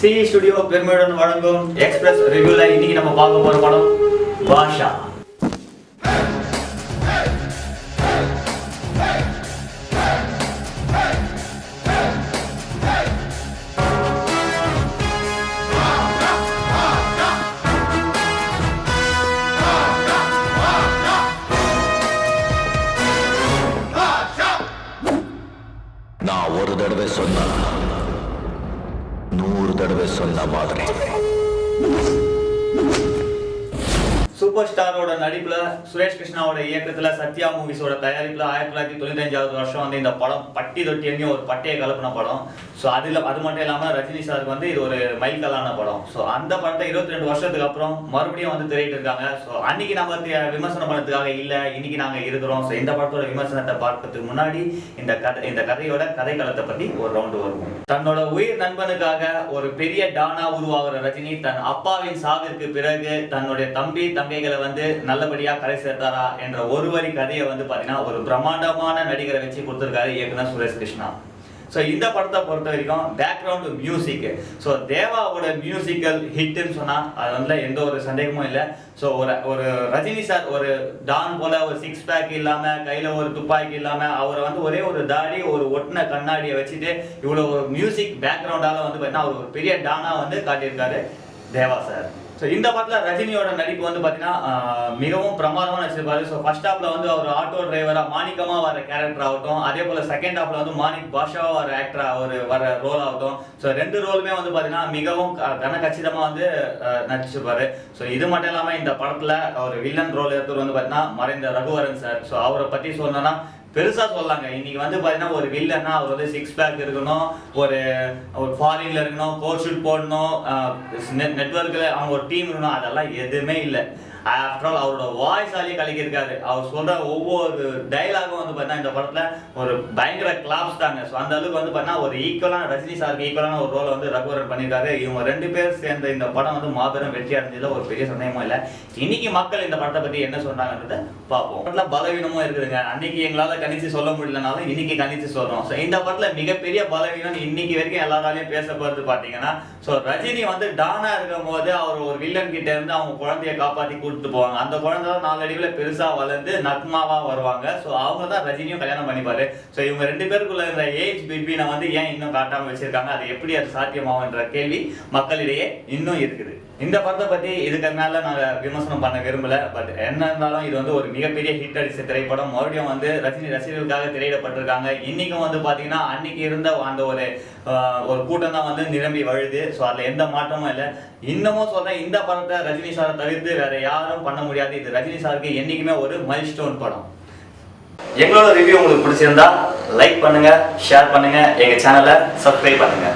C studio பெருமையுடன் வழங்கும் express ரிவ்யூல இன்னைக்கு நம்ம பார்க்க போற படம் பாஷா நான் ஒரு தடவை சொன்ன நூறு தடவை சொன்ன மாதிரி. சூப்பர் ஸ்டாரோட நடிப்புல சுரேஷ் கிருஷ்ணாவோட இயக்கத்துல சத்யா மூவிஸோட தயாரிப்புல ஆயிரத்தி தொள்ளாயிரத்தி தொண்ணூத்தி அஞ்சாவது வருஷம் வந்து இந்த படம் பட்டி தொட்டி எங்கேயும் ஒரு பட்டையை கலப்பின படம். ஸோ அதுல அது மட்டும் இல்லாம ரஜினி சாருக்கு வந்து இது ஒரு மைல்கல்லான படம். ஸோ அந்த படத்தை இருபத்தி ரெண்டு வருஷத்துக்கு அப்புறம் மறுபடியும் வந்து திரையிட்டு இருக்காங்க. ஸோ அன்னைக்கு நம்ம விமர்சனம் பண்ணதுக்காக இல்ல இன்னைக்கு நாங்க இருக்கிறோம். ஸோ இந்த படத்தோட விமர்சனத்தை பார்க்கறதுக்கு முன்னாடி இந்த கதை இந்த கதையோட கதைக்களத்தை பத்தி ஒரு ரவுண்டு வருவோம். தன்னோட உயிர் நண்பனுக்காக ஒரு பெரிய டானா உருவாகிற ரஜினி தன் அப்பாவின் சாவிற்கு பிறகு தன்னுடைய தம்பி தன் தங்கைகளை வந்து நல்லபடியாக கரை சேர்த்தாரா என்ற ஒரு வரி கதையை வந்து பார்த்தீங்கன்னா ஒரு பிரம்மாண்டமான நடிகரை வச்சு கொடுத்துருக்காரு இயக்குனர் சுரேஷ் கிருஷ்ணா. ஸோ இந்த படத்தை பொறுத்த வரைக்கும் பேக்ரவுண்டு மியூசிக் ஸோ தேவாவோட மியூசிக்கல் ஹிட்டுன்னு சொன்னால் அது வந்து எந்த ஒரு சந்தேகமும் இல்லை. ஸோ ஒரு ஒரு ரஜினி சார் ஒரு டான் போல ஒரு சிக்ஸ் பேக் இல்லாமல் கையில் ஒரு துப்பாக்கி இல்லாமல் அவரை வந்து ஒரே ஒரு தாடி ஒரு ஒட்டின கண்ணாடியை வச்சுட்டு இவ்வளோ ஒரு மியூசிக் பேக்ரவுண்டால வந்து பார்த்தீங்கன்னா அவர் ஒரு பெரிய டானாக வந்து காட்டியிருக்காரு தேவா சார் ஸோ இந்த படத்தில் ரஜினியோட நடிப்பு வந்து பார்த்தீங்கன்னா மிகவும் பிரமாதமாக நடிச்சிருப்பாரு ஸோ ஃபர்ஸ்ட் ஹாஃபில் வந்து அவர் ஆட்டோ டிரைவராக மாணிக்கமாக வர கேரக்டர் ஆகட்டும் அதே போல் செகண்ட் ஹாஃபில் வந்து மாணிக் பாஷாவா வர ஆக்டராக அவர் வர ரோல் ஆகட்டும். ஸோ ரெண்டு ரோலுமே வந்து பார்த்தீங்கன்னா மிகவும் க- கனகச்சிதமா வந்து நடிச்சிருப்பாரு. ஸோ இது மட்டும் இல்லாமல் இந்த படத்தில் அவர் வில்லன் ரோல் எடுத்தவர் வந்து பார்த்தீங்கன்னா மறைந்த ரகுவரன் சார். ஸோ அவரை பற்றி சொல்லணும்னா பெருசா சொல்லாங்க இன்னைக்கு வந்து பாத்தீங்கன்னா ஒரு வில்லன்னா அவர் வந்து சிக்ஸ் பேக் இருக்கணும். ஒரு ஒரு ஃபாரின்ல இருக்கணும் கோட் ஷூட் போடணும் நெட்ஒர்க்ல அவங்க ஒரு டீம் இருக்கணும் அதெல்லாம் எதுவுமே இல்லை. ஆஃப்டர் ஆல் அவரோட வாய்ஸாலேயே கலக்கியிருக்காரு. அவர் சொல்கிற ஒவ்வொரு டைலாகும் வந்து பார்த்தீங்கன்னா இந்த படத்தில் ஒரு பயங்கர கிளாப்ஸ் தாங்க. ஸோ அந்த அளவுக்கு வந்து பார்த்தீங்கன்னா ஒரு ஈக்குவலான ரஜினி சாருக்கு ஈக்குவலான ஒரு ரோலை வந்து ரகுவரன் பண்ணியிருக்காரு. இவங்க ரெண்டு பேர் சேர்ந்த இந்த படம் வந்து மாபெரும் வெற்றி அடைஞ்சதில் ஒரு பெரிய சந்தேகமும் இல்லை. இன்னைக்கு மக்கள் இந்த படத்தை பற்றி என்ன சொல்றாங்கன்றத பார்ப்போம். படத்தில் பலவீனமும் இருக்குதுங்க. அன்னைக்கு எங்களால் கணிச்சு சொல்ல முடியலனாலும் இன்னைக்கு கணிச்சு சொல்கிறோம் ஸோ இந்த படத்தில் மிகப்பெரிய பலவீனம் இன்னைக்கு வரைக்கும் எல்லாராலையும் பேசப்படுறது பார்த்தீங்கன்னா ஸோ ரஜினி வந்து டானாக இருக்கும் போது அவர் ஒரு வில்லன் கிட்டே இருந்து அவங்க குழந்தைய காப்பாற்றி கூட்டு கூப்பிட்டு போவாங்க. அந்த குழந்தை தான் நாலடிவில் பெருசாக வளர்ந்து நக்மாவாக வருவாங்க. ஸோ அவங்க தான் ரஜினியும் கல்யாணம் பண்ணிப்பாரு. ஸோ இவங்க ரெண்டு பேருக்குள்ள இருந்த ஏஜ் பிட்வீனை வந்து ஏன் இன்னும் காட்டாமல் வச்சிருக்காங்க? அது எப்படி அது சாத்தியமாகுன்ற கேள்வி மக்களிடையே இன்னும் இருக்குது. இந்த படத்தை பத்தி இதுக்கு மேல நாங்க விமர்சனம் பண்ண விரும்பல பட் என்ன இருந்தாலும் இது வந்து ஒரு மிகப்பெரிய ஹிட் அடிச்ச திரைப்படம். மறுபடியும் வந்து ரஜினி ரசிகர்களுக்காக திரையிடப்பட்டிருக்காங்க. இன்னைக்கும் வந்து பாத்தீங்கன்னா அன்னைக்கு இருந்த அந்த ஒரு ஒரு கூட்டம் தான் வந்து நிரம்பி வழுது. ஸோ அதுல எந்த மாற்றமும் இல்லை. இன்னமும் சொல்றேன் இந்த படத்தை ரஜினி சாரை தவிர்த்து வேற யாரும் பண்ண முடியாது. இது ரஜினி சாருக்கு என்னைக்குமே ஒரு மைல் ஸ்டோன் படம். எங்களோட ரிவ்யூ உங்களுக்கு பிடிச்சிருந்தா லைக் பண்ணுங்க ஷேர் பண்ணுங்க. எங்க சேனலை சப்ஸ்கிரைப் பண்ணுங்க.